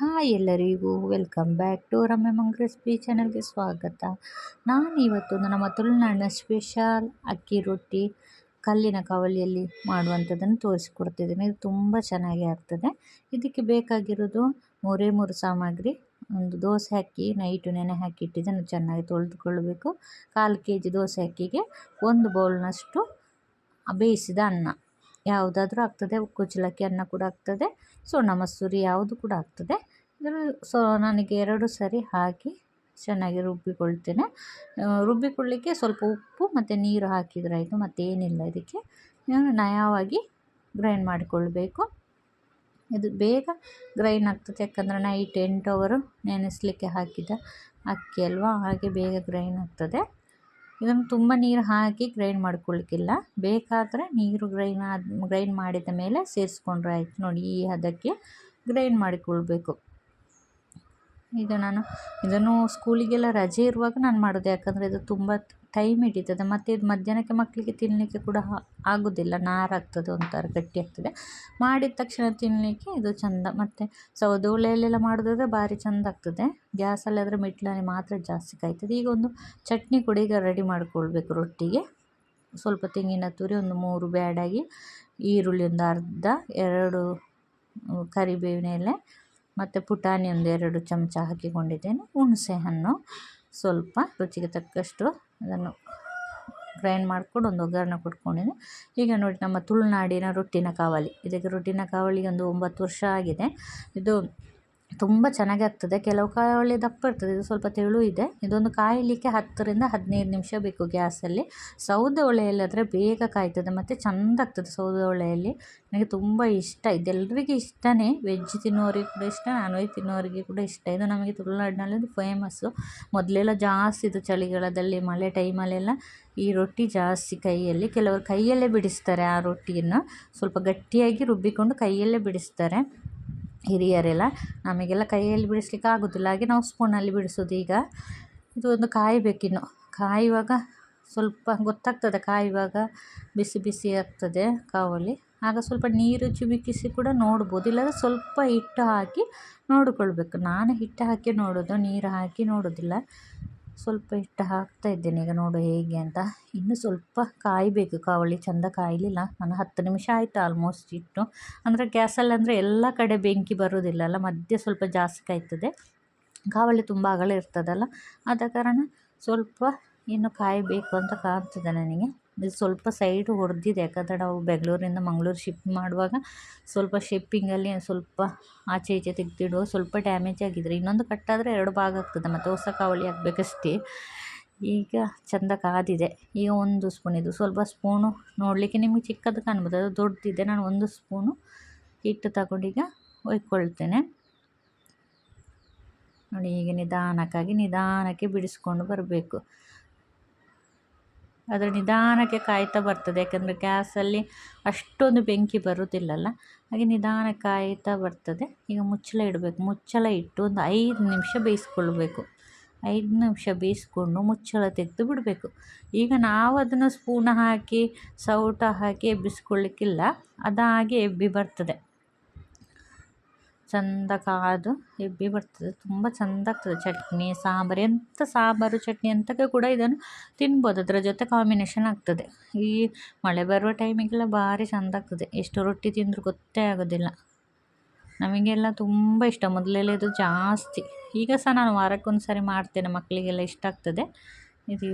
Hi ಎಲ್ಲರಿಗೂ, welcome back to Ramya ಮಂಗ್ recipe ಚಾನಲ್ಗೆ ಸ್ವಾಗತ. ನಾನು ಇವತ್ತೊಂದು ನಮ್ಮ ತುಳುನಾಡಿನ ಸ್ಪೆಷಲ್ ಅಕ್ಕಿ ರೊಟ್ಟಿ ಕಲ್ಲಿನ ಕವಲಿಯಲ್ಲಿ ಮಾಡುವಂಥದ್ದನ್ನು ತೋರಿಸಿಕೊಡ್ತಿದ್ದೀನಿ. ಇದು ತುಂಬ ಚೆನ್ನಾಗಿ ಆಗ್ತದೆ. ಇದಕ್ಕೆ ಬೇಕಾಗಿರೋದು ಮೂರೇ ಮೂರು ಸಾಮಗ್ರಿ, ಒಂದು ದೋಸೆ ಅಕ್ಕಿ, ನೈಟು ನೆನೆ ಹಾಕಿ ಇಟ್ಟಿದ್ದನ್ನು ಚೆನ್ನಾಗಿ ತೊಳೆದುಕೊಳ್ಬೇಕು. ಕಾಲು ಕೆ ಜಿ ದೋಸೆ ಅಕ್ಕಿಗೆ ಒಂದು ಬೌಲ್ನಷ್ಟು ಬೇಯಿಸಿದ ಅನ್ನ. ಯಾವುದಾದ್ರೂ ಆಗ್ತದೆ, ಕುಚ್ಚಲಕ್ಕಿ ಅನ್ನ ಕೂಡ ಆಗ್ತದೆ, ಸೋನಾ ಮಸೂರಿ ಯಾವುದು ಕೂಡ ಆಗ್ತದೆ. ಇದನ್ನು ಸೊ, ನನಗೆ ಎರಡು ಸರಿ ಹಾಕಿ ಚೆನ್ನಾಗಿ ರುಬ್ಬಿಕೊಳ್ತೇನೆ. ರುಬ್ಬಿಕೊಳ್ಳಿಕ್ಕೆ ಸ್ವಲ್ಪ ಉಪ್ಪು ಮತ್ತು ನೀರು ಹಾಕಿದರೆ ಆಯಿತು, ಮತ್ತೇನಿಲ್ಲ ಇದಕ್ಕೆ. ನಯವಾಗಿ ಗ್ರೈಂಡ್ ಮಾಡಿಕೊಳ್ಬೇಕು. ಇದು ಬೇಗ ಗ್ರೈಂಡ್ ಆಗ್ತದೆ, ಯಾಕಂದರೆ ನೈಟ್ ಎಂಟು ಅವರು ನೆನೆಸಲಿಕ್ಕೆ ಹಾಕಿದ ಅಕ್ಕಿ ಅಲ್ವಾ, ಹಾಗೆ ಬೇಗ ಗ್ರೈಂಡ್ ಆಗ್ತದೆ. ಇದನ್ನು ತುಂಬ ನೀರು ಹಾಕಿ ಗ್ರೈಂಡ್ ಮಾಡ್ಕೊಳ್ಳಿಕ್ಕಿಲ್ಲ ಬೇಕಾದರೆ ನೀರು ಗ್ರೈಂಡ್ ಆದ ಗ್ರೈಂಡ್ ಮಾಡಿದ ಮೇಲೆ ಸೇರಿಸ್ಕೊಂಡ್ರೆ ಆಯಿತು ನೋಡಿ ಈ ಹದಕ್ಕೆ ಗ್ರೈಂಡ್ ಮಾಡಿಕೊಳ್ಬೇಕು. ಈಗ ನಾನು ಇದನ್ನು ಸ್ಕೂಲಿಗೆಲ್ಲ ರಜೆ ಇರುವಾಗ ನಾನು ಮಾಡೋದು, ಯಾಕಂದರೆ ಇದು ತುಂಬ ಟೈಮ್ ಹಿಡಿತದೆ. ಮತ್ತು ಇದು ಮಧ್ಯಾಹ್ನಕ್ಕೆ ಮಕ್ಕಳಿಗೆ ತಿನ್ನಲಿಕ್ಕೆ ಕೂಡ ಆಗೋದಿಲ್ಲ ನಾರಾಗ್ತದೆ ಒಂಥರ, ಗಟ್ಟಿ ಆಗ್ತದೆ. ಮಾಡಿದ ತಕ್ಷಣ ತಿನ್ನಲಿಕ್ಕೆ ಇದು ಚೆಂದ. ಮತ್ತು ಸೌದೆ ಒಲೆಯಲ್ಲೆಲ್ಲ ಮಾಡೋದಾದರೆ ಭಾರಿ ಚೆಂದ ಆಗ್ತದೆ. ಗ್ಯಾಸಲ್ಲಾದರೆ ಮೆಟ್ಲಲ್ಲಿ ಮಾತ್ರ ಜಾಸ್ತಿ ಕಾಯ್ತದೆ. ಈಗ ಒಂದು ಚಟ್ನಿ ಕೂಡ ಈಗ ರೆಡಿ ಮಾಡ್ಕೊಳ್ಬೇಕು ರೊಟ್ಟಿಗೆ. ಸ್ವಲ್ಪ ತೆಂಗಿನ ತುರಿ, ಒಂದು ಮೂರು ಬ್ಯಾಡಾಗಿ ಈರುಳ್ಳಿ, ಒಂದು ಅರ್ಧ, ಎರಡು, ಕರಿಬೇವಿನ ಎಲೆ ಮತ್ತು ಪುಟಾಣಿ ಒಂದು ಎರಡು ಚಮಚ ಹಾಕಿಕೊಂಡಿದ್ದೇನೆ. ಹುಣಸೆ ಹಣ್ಣು ಸ್ವಲ್ಪ ರುಚಿಗೆ ತಕ್ಕಷ್ಟು ಅದನ್ನು ಗ್ರೈಂಡ್ ಮಾಡಿಕೊಂಡು ಒಂದು ಒಗ್ಗರಣೆ ಕೊಟ್ಕೊಂಡಿದ್ದೀನಿ ಈಗ ನೋಡಿ ನಮ್ಮ ತುಳುನಾಡಿನ ರೊಟ್ಟಿನ ಕಾವಲಿ. ಇದಕ್ಕೆ ರೊಟ್ಟಿನ ಕಾವಲಿಗೆ ಒಂದು ಒಂಬತ್ತು ವರ್ಷ ಆಗಿದೆ. ಇದು ತುಂಬ ಚೆನ್ನಾಗಿ ಆಗ್ತದೆ. ಕೆಲವು ಕಾಯಿ ದಪ್ಪ ಇರ್ತದೆ. ಇದು ಸ್ವಲ್ಪ ತೆಳು ಇದೆ. ಇದೊಂದು ಕಾಯಲಿಕ್ಕೆ ಹತ್ತರಿಂದ ಹದಿನೈದು ನಿಮಿಷ ಬೇಕು ಗ್ಯಾಸಲ್ಲಿ. ಸೌದೆ ಒಲೆಯಲ್ಲಾದರೆ ಬೇಗ ಕಾಯ್ತದೆ. ಮತ್ತು ಚೆಂದ ಆಗ್ತದೆ ಸೌದೆ ಒಲೆಯಲ್ಲಿ. ನನಗೆ ತುಂಬ ಇಷ್ಟ. ಇದೆಲ್ಲರಿಗೂ ಇಷ್ಟನೇ. ವೆಜ್ ತಿನ್ನೋರಿಗೆ ಕೂಡ ಇಷ್ಟ ನಾನ್ ವೆಜ್ ತಿನ್ನೋರಿಗೆ ಕೂಡ ಇಷ್ಟ. ಇದು ನಮಗೆ ತುಳುನಾಡಿನಲ್ಲಿ ಫೇಮಸ್ಸು. ಮೊದಲೆಲ್ಲ ಜಾಸ್ತಿ ಇದು ಚಳಿಗಾಲದಲ್ಲಿ, ಮಳೆ ಟೈಮಲ್ಲೆಲ್ಲ ಈ ರೊಟ್ಟಿ ಜಾಸ್ತಿ ಕೈಯಲ್ಲಿ. ಕೆಲವರು ಕೈಯಲ್ಲೇ ಬಿಡಿಸ್ತಾರೆ ಆ ರೊಟ್ಟಿಯನ್ನು. ಸ್ವಲ್ಪ ಗಟ್ಟಿಯಾಗಿ ರುಬ್ಬಿಕೊಂಡು ಕೈಯಲ್ಲೇ ಬಿಡಿಸ್ತಾರೆ. ಹಿರಿಯರೆಲ್ಲ ನಮಗೆಲ್ಲ ಕೈಯಲ್ಲಿ ಬಿಡಿಸ್ಲಿಕ್ಕೆ ಆಗೋದಿಲ್ಲ. ಹಾಗೆ ನಾವು ಸ್ಪೂನಲ್ಲಿ ಬಿಡಿಸೋದು ಈಗ. ಇದು ಒಂದು ಕಾಯಬೇಕಿನ್ನು. ಕಾಯುವಾಗ ಸ್ವಲ್ಪ ಗೊತ್ತಾಗ್ತದೆ, ಕಾಯುವಾಗ ಬಿಸಿ ಬಿಸಿ ಆಗ್ತದೆ ಕಾವಲಿ ಆಗ ಸ್ವಲ್ಪ ನೀರು ಚಿಮುಕಿಸಿ ಕೂಡ ನೋಡ್ಬೋದು. ಇಲ್ಲಾಂದರೆ ಸ್ವಲ್ಪ ಹಿಟ್ಟು ಹಾಕಿ ನೋಡಿಕೊಳ್ಬೇಕು. ನಾನು ಹಿಟ್ಟು ಹಾಕಿ ನೋಡೋದು, ನೀರು ಹಾಕಿ ನೋಡೋದಿಲ್ಲ. ಸ್ವಲ್ಪ ಇಷ್ಟು ಹಾಕ್ತಾ ಇದ್ದೇನೆ. ಈಗ ನೋಡು ಹೇಗೆ ಅಂತ. ಇನ್ನು ಸ್ವಲ್ಪ ಕಾಯಬೇಕು. ಕಾವಳಿ ಚೆಂದ ಕಾಯಲಿಲ್ಲ. ನಾನು ಹತ್ತು ನಿಮಿಷ ಆಯಿತು ಆಲ್ಮೋಸ್ಟ್ ಇಟ್ಟು. ಅಂದರೆ ಗ್ಯಾಸಲ್ಲಿ ಅಂದರೆ ಎಲ್ಲ ಕಡೆ ಬೆಂಕಿ ಬರೋದಿಲ್ಲ ಅಲ್ಲ? ಮಧ್ಯೆ ಸ್ವಲ್ಪ ಜಾಸ್ತಿ ಕಾಯ್ತದೆ. ಕಾವಳಿ ತುಂಬ ಅಗಲ ಇರ್ತದಲ್ಲ? ಆದ ಕಾರಣ ಸ್ವಲ್ಪ ಇನ್ನು ಕಾಯಬೇಕು ಅಂತ ಕಾಣ್ತದೆ ನನಗೆ. ಇದು ಸ್ವಲ್ಪ ಸೈಡ್ ಹೊಡೆದಿದೆ. ಯಾಕಂದರೆ ನಾವು ಬೆಂಗಳೂರಿಂದ ಮಂಗ್ಳೂರು ಶಿಫ್ಟ್ ಮಾಡುವಾಗ ಸ್ವಲ್ಪ ಶಿಪ್ಪಿಂಗಲ್ಲಿ ಸ್ವಲ್ಪ ಆಚೆ ಈಚೆ ತೆಗ್ದಿಡುವ ಸ್ವಲ್ಪ ಡ್ಯಾಮೇಜ್ ಆಗಿದ್ರೆ ಇನ್ನೊಂದು ಕಟ್ಟಾದರೆ ಎರಡು ಭಾಗ ಆಗ್ತದೆ. ಮತ್ತು ಹೊಸ ಕಾವಳಿ ಆಗಬೇಕಷ್ಟೇ ಈಗ ಚೆಂದ ಕಾದಿದೆ ಈಗ ಒಂದು ಸ್ಪೂನ್ ಇದು. ಸ್ವಲ್ಪ ಸ್ಪೂನು ನೋಡಲಿಕ್ಕೆ ನಿಮಗೆ ಚಿಕ್ಕದು ಕಾಣ್ಬೋದು. ಅದು ದೊಡ್ಡದಿದೆ. ನಾನು ಒಂದು ಸ್ಪೂನು ಹಿಟ್ಟು ತಗೊಂಡೀಗ ಒಯ್ಕೊಳ್ತೇನೆ. ನೋಡಿ, ಈಗ ನಿಧಾನಕ್ಕಾಗಿ ನಿಧಾನಕ್ಕೆ ಬಿಡಿಸ್ಕೊಂಡು ಬರಬೇಕು. ಆದರೆ ನಿಧಾನಕ್ಕೆ ಕಾಯ್ತಾ ಬರ್ತದೆ. ಯಾಕಂದರೆ ಗ್ಯಾಸಲ್ಲಿ ಅಷ್ಟೊಂದು ಬೆಂಕಿ ಬರುವುದಿಲ್ಲಲ್ಲ ಹಾಗೆ ನಿಧಾನಕ್ಕೆ ಕಾಯ್ತಾ ಬರ್ತದೆ. ಈಗ ಮುಚ್ಚಳ ಇಡಬೇಕು. ಮುಚ್ಚಳ ಇಟ್ಟು ಒಂದು ಐದು ನಿಮಿಷ ಬೇಯಿಸ್ಕೊಳ್ಬೇಕು. ಐದು ನಿಮಿಷ ಬೇಯಿಸ್ಕೊಂಡು ಮುಚ್ಚಳ ತೆಗೆದು ಬಿಡಬೇಕು. ಈಗ ನಾವು ಅದನ್ನು ಸ್ಪೂನ ಹಾಕಿ, ಸೌಟ ಹಾಕಿ ಎಬ್ಬಿಸ್ಕೊಳ್ಳಿಕ್ಕಿಲ್ಲ. ಅದಾಗೆ ಎಬ್ಬಿ ಬರ್ತದೆ. ಚಂದ ಕಾದು ಎಬ್ಬಿ ಬರ್ತದೆ. ತುಂಬ ಚಂದ ಆಗ್ತದೆ ಚಟ್ನಿ, ಸಾಂಬಾರು. ಎಂಥ ಸಾಂಬಾರು, ಚಟ್ನಿ ಅಂತಕ್ಕೆ ಕೂಡ ಇದನ್ನು ತಿನ್ಬೋದು. ಅದರ ಜೊತೆ ಕಾಂಬಿನೇಷನ್ ಆಗ್ತದೆ. ಈ ಮಳೆ ಬರುವ ಟೈಮಿಗೆಲ್ಲ ಭಾರಿ ಚಂದ ಆಗ್ತದೆ ಎಷ್ಟು ರೊಟ್ಟಿ ತಿಂದರೂ ಗೊತ್ತೇ ಆಗೋದಿಲ್ಲ. ನಮಗೆಲ್ಲ ತುಂಬ ಇಷ್ಟ. ಮೊದಲೆಲ್ಲ ಇದು ಜಾಸ್ತಿ. ಈಗ ಸಹ ನಾನು ವಾರಕ್ಕೊಂದು ಸಾರಿ ಮಾಡ್ತೇನೆ. ಮಕ್ಕಳಿಗೆಲ್ಲ ಇಷ್ಟ ಆಗ್ತದೆ. ಇದು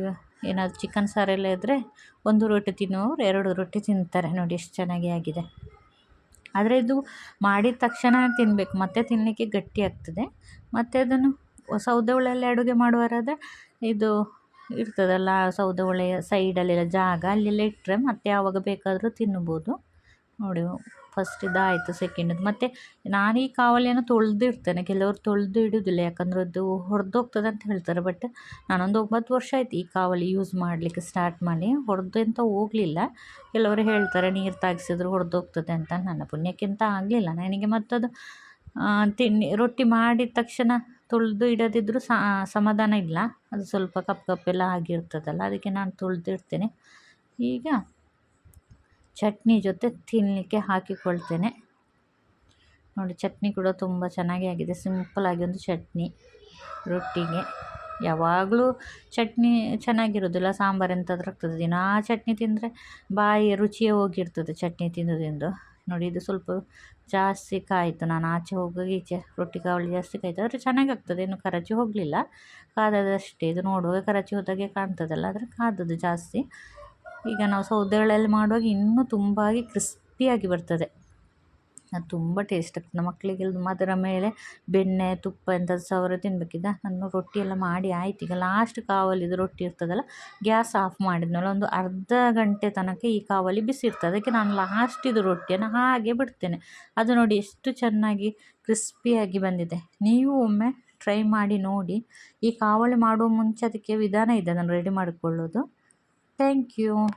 ಏನಾದರೂ ಚಿಕನ್ ಸಾರೆಲ್ಲ ಇದ್ದರೆ ಒಂದು ರೊಟ್ಟಿ ತಿನ್ನುವವರು ಎರಡು ರೊಟ್ಟಿ ತಿಂತಾರೆ. ನೋಡಿ ಎಷ್ಟು ಚೆನ್ನಾಗಿ ಆಗಿದೆ. ಆದರೆ ಇದು ಮಾಡಿದ ತಕ್ಷಣ ತಿನ್ನಬೇಕು ಮತ್ತೆ ತಿನ್ನಲಿಕ್ಕೆ ಗಟ್ಟಿ ಆಗ್ತದೆ. ಮತ್ತು ಅದನ್ನು ಸೌದೆ ಒಲೆಯಲ್ಲಿ ಅಡುಗೆ ಮಾಡುವವರಾದರೆ ಇದು ಇರ್ತದಲ್ಲ ಸೌದೆ ಒಲೆಯ ಸೈಡಲ್ಲೆಲ್ಲ ಜಾಗ, ಅಲ್ಲೆಲ್ಲ ಇಟ್ಟರೆ ಮತ್ತೆ ಯಾವಾಗ ಬೇಕಾದರೂ ತಿನ್ನುಬೋದು ನೋಡಿ ಫಸ್ಟ್ ಇದಾಯಿತು ಸೆಕೆಂಡ್ ಮತ್ತು ನಾನು ಈ ಕಾವಲಿಯನ್ನು ತೊಳೆದಿರ್ತೇನೆ ಕೆಲವರು ತೊಳೆದು ಇಡೋದಿಲ್ಲ, ಯಾಕಂದ್ರೆ ಅದು ಹೊಡೆದೋಗ್ತದೆ ಅಂತ ಹೇಳ್ತಾರೆ. ಬಟ್ ನಾನೊಂದು ಒಂಬತ್ತು ವರ್ಷ ಆಯ್ತು ಈ ಕಾವಲಿ ಯೂಸ್ ಮಾಡಲಿಕ್ಕೆ ಸ್ಟಾರ್ಟ್ ಮಾಡಿ. ಹೊಡೆದು ಅಂತ ಹೋಗಲಿಲ್ಲ. ಕೆಲವರು ಹೇಳ್ತಾರೆ, ನೀರು ತಾಗಿಸಿದ್ರು ಹೊಡೆದೋಗ್ತದೆ ಅಂತ. ನನ್ನ ಪುಣ್ಯಕ್ಕಿಂತ ಆಗಲಿಲ್ಲ. ನನಗೆ ಮತ್ತದು ತಿಂಡಿ, ರೊಟ್ಟಿ ಮಾಡಿದ ತಕ್ಷಣ ತೊಳೆದು ಇಡದಿದ್ದರೂ ಸಮಾಧಾನ ಇಲ್ಲ. ಅದು ಸ್ವಲ್ಪ ಕಪ್ಪು ಕಪ್ಪೆಲ್ಲ ಆಗಿರ್ತದಲ್ಲ, ಅದಕ್ಕೆ ನಾನು ತೊಳೆದಿಡ್ತೇನೆ ಈಗ ಚಟ್ನಿ ಜೊತೆ ತಿನ್ನಲಿಕ್ಕೆ ಹಾಕಿಕೊಳ್ತೇನೆ. ನೋಡಿ, ಚಟ್ನಿ ಕೂಡ ತುಂಬ ಚೆನ್ನಾಗಿ ಆಗಿದೆ. ಸಿಂಪಲಾಗಿ ಒಂದು ಚಟ್ನಿ, ರೊಟ್ಟಿಗೆ. ಯಾವಾಗಲೂ ಚಟ್ನಿ ಚೆನ್ನಾಗಿರೋದಿಲ್ಲ ಸಾಂಬಾರು ಎಂತಾದ್ರೂ ಆಗ್ತದೆ. ದಿನಾ ಚಟ್ನಿ ತಿಂದರೆ ಬಾಯಿ ರುಚಿಯೇ ಹೋಗಿರ್ತದೆ ಚಟ್ನಿ ತಿಂದು ನೋಡಿ, ಇದು ಸ್ವಲ್ಪ ಜಾಸ್ತಿ ಕಾಯಿತು. ನಾನು ಆಚೆ ಹೋಗುವಾಗ ಈಚೆ ರೊಟ್ಟಿ ಕಾವಳಿ ಜಾಸ್ತಿ ಕಾಯ್ತು. ಆದರೆ ಚೆನ್ನಾಗಿ ಆಗ್ತದೆ. ಇನ್ನು ಕರಚಿ ಹೋಗಲಿಲ್ಲ. ಕಾದದಷ್ಟೇ ಇದು ನೋಡುವಾಗ ಕರಚಿ ಹೋದಾಗೆ ಕಾಣ್ತದಲ್ಲ, ಆದರೆ ಕಾದದ್ದು ಜಾಸ್ತಿ. ಈಗ ನಾವು ಸೌದೆಗಳಲ್ಲಿ ಮಾಡುವಾಗ ಇನ್ನೂ ತುಂಬಾಗಿ ಕ್ರಿಸ್ಪಿಯಾಗಿ ಬರ್ತದೆ. ಅದು ತುಂಬ ಟೇಸ್ಟ್ ಆಗ್ತದೆ. ಮಕ್ಕಳಿಗೆಲ್ಲ ಅದರ ಮೇಲೆ ಬೆಣ್ಣೆ, ತುಪ್ಪ ಎಂಥದ್ದು ಸವರ ತಿನ್ಬೇಕಿದ್ದ, ನಾನು ರೊಟ್ಟಿ ಎಲ್ಲ ಮಾಡಿ ಆಯ್ತು. ಈಗ ಲಾಸ್ಟ್ ಕಾವಲಿದು ರೊಟ್ಟಿ ಇರ್ತದಲ್ಲ, ಗ್ಯಾಸ್ ಆಫ್ ಮಾಡಿದ್ಮೇಲೆ ಒಂದು ಅರ್ಧ ಗಂಟೆ ತನಕ ಈ ಕಾವಲಿ ಬಿಸಿ ಇರ್ತದೆ ಅದಕ್ಕೆ ನಾನು ಲಾಸ್ಟಿದು ರೊಟ್ಟಿಯನ್ನು ಹಾಗೆ ಬಿಡ್ತೇನೆ. ಅದು ನೋಡಿ ಎಷ್ಟು ಚೆನ್ನಾಗಿ ಕ್ರಿಸ್ಪಿಯಾಗಿ ಬಂದಿದೆ. ನೀವು ಒಮ್ಮೆ ಟ್ರೈ ಮಾಡಿ ನೋಡಿ. ಈ ಕಾವಲಿ ಮಾಡುವ ಮುಂಚೆ ಅದಕ್ಕೆ ವಿಧಾನ ಇದೆ ನಾನು ರೆಡಿ ಮಾಡಿಕೊಳ್ಳೋದು. Thank you.